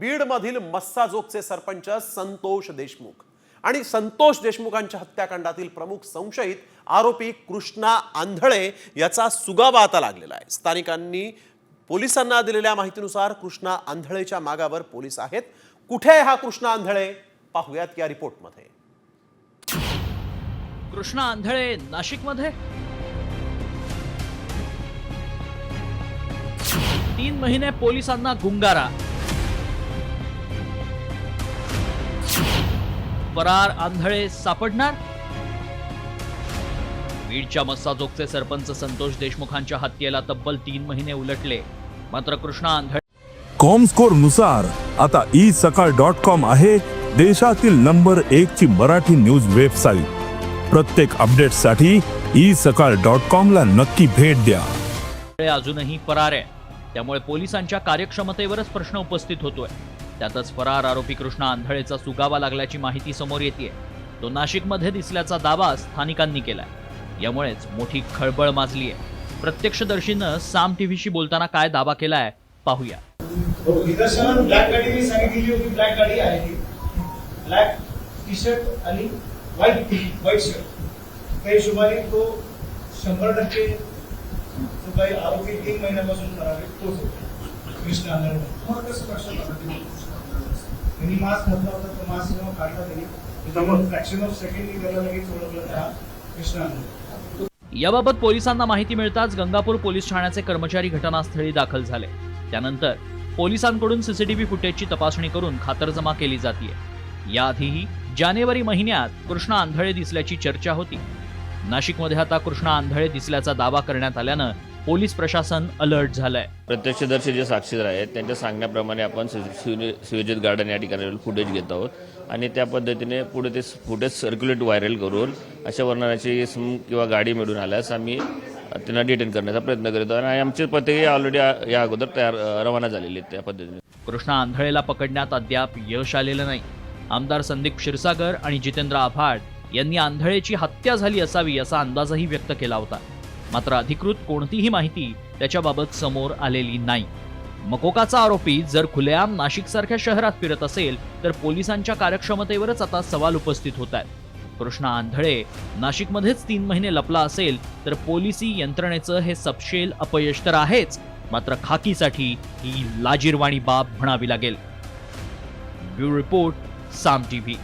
बीडमधील मस्साजोगचे सरपंच संतोष देशमुख आणि संतोष देशमुखांच्या हत्याकांडातील प्रमुख संशयित आरोपी कृष्णा आंधळे याचा सुगावा आता लागलेला आहे. स्थानिकांनी पोलिसांना दिलेल्या माहितीनुसार कृष्णा आंधळेच्या मागावर पोलीस आहेत. कुठे आहे हा कृष्णा आंधळे? पाहूयात या रिपोर्टमध्ये. कृष्णा आंधळे नाशिकमध्ये? तीन महिने पोलिसांना गुंगारा. फरार आंधळे सापडणार? बीडच्या मस्साजोगचे सरपंच संतोष देशमुखांच्या हत्येला तब्बल तीन महिने उलटले. मात्र कृष्णा आंधळे कॉमस्कोरनुसार आता ई सकाळ डॉट कॉम आहे देशातील नंबर एक ची मराठी न्यूज वेबसाईट प्रत्येक अपडेटसाठी ई सकाळ डॉट कॉम ला नक्की भेट द्या. अजूनही फरार आहे. त्यामुळे पोलिसांच्या कार्यक्षमतेवरच प्रश्न उपस्थित होतोय. त्यातच फरार आरोपी कृष्णा आंधळेचा सुगावा लागल्याची माहिती समोर येते तो नाशिकमध्ये दिसल्याचा दावा स्थानिकांनी केलाय. यामुळेच मोठी खळबळ माजली आहे प्रत्यक्षदर्शीनं साम टीव्हीशी बोलताना काय दावा केलाय पाहूया. हो निदर्शनात ब्लॅक गाडी मी सांगितलेली होती ब्लॅक गाडी आहे ती. ब्लॅक टी शर्ट आणि व्हाईट टी व्हाईट शर्ट त्या हिशोबाने तो शंभर टक्के जो काही आरोपी तीन महिन्यापासून फरार आहे तोच होता. कृष्ण आंधळे मग कसं लक्षात आलं ते कृष्ण आंधळे असं? त्यांनी मास्क घातला होता तो मास्क जेव्हा काढला त्यांनी समोर फ्रॅक्शन ऑफ सेकंड त्याला लगेच ओळखलं त्या हा याबाबत पोलिसांना माहिती मिळताच गंगापूर पोलीस ठाण्याचे कर्मचारी घटनास्थळी दाखल झाले. त्यानंतर पोलिसांकडून सीसीटीव्ही फुटेजची तपासणी करून खातरजमा केली जाते याआधीही जानेवारी महिन्यात कृष्णा आंधळे दिसल्याची चर्चा होती. नाशिकमध्ये आता कृष्णा आंधळे दिसल्याचा दावा करण्यात आल्यानं पोलीस प्रशासन अलर्ट झालंय. प्रत्यक्षदर्शी जे साक्षीदार आहेत त्यांच्या सांगण्याप्रमाणे आपण सुयोजित गार्डन या ठिकाणी फुटेज घेत आहोत. आणि त्या पद्धतीने पुढे ते फुटेज सर्क्युलेट व्हायरल करून अशा वर्णनाची इसम किंवा गाडी मिळून आल्यास आम्ही त्यांना डिटेन करण्याचा प्रयत्न करीत आहोत. आणि आमचे पत्रिके ऑलरेडी या अगोदर तयार रवाना झालेले आहेत त्या पद्धतीने. कृष्णा आंधळेला पकडण्यात अद्याप यश आलेलं नाही. आमदार संदीप क्षीरसागर आणि जितेंद्र आव्हाड यांनी आंधळेची हत्या झाली असावी असा अंदाजही व्यक्त केला होता. मात्र अधिकृत कोणतीही माहिती त्याच्याबाबत समोर आलेली नाही. मकोकाचा आरोपी जर खुलेआम नाशिकसारख्या शहरात फिरत असेल तर पोलिसांच्या कार्यक्षमतेवरच आता सवाल उपस्थित होत आहेत कृष्णा आंधळे नाशिकमध्येच तीन महिने लपला असेल तर पोलिसी यंत्रणेचं हे सपशेल अपयश तर आहेच मात्र खाकीसाठी ही लाजीरवाणी बाब म्हणावी लागेल. Bureau report Saam TV.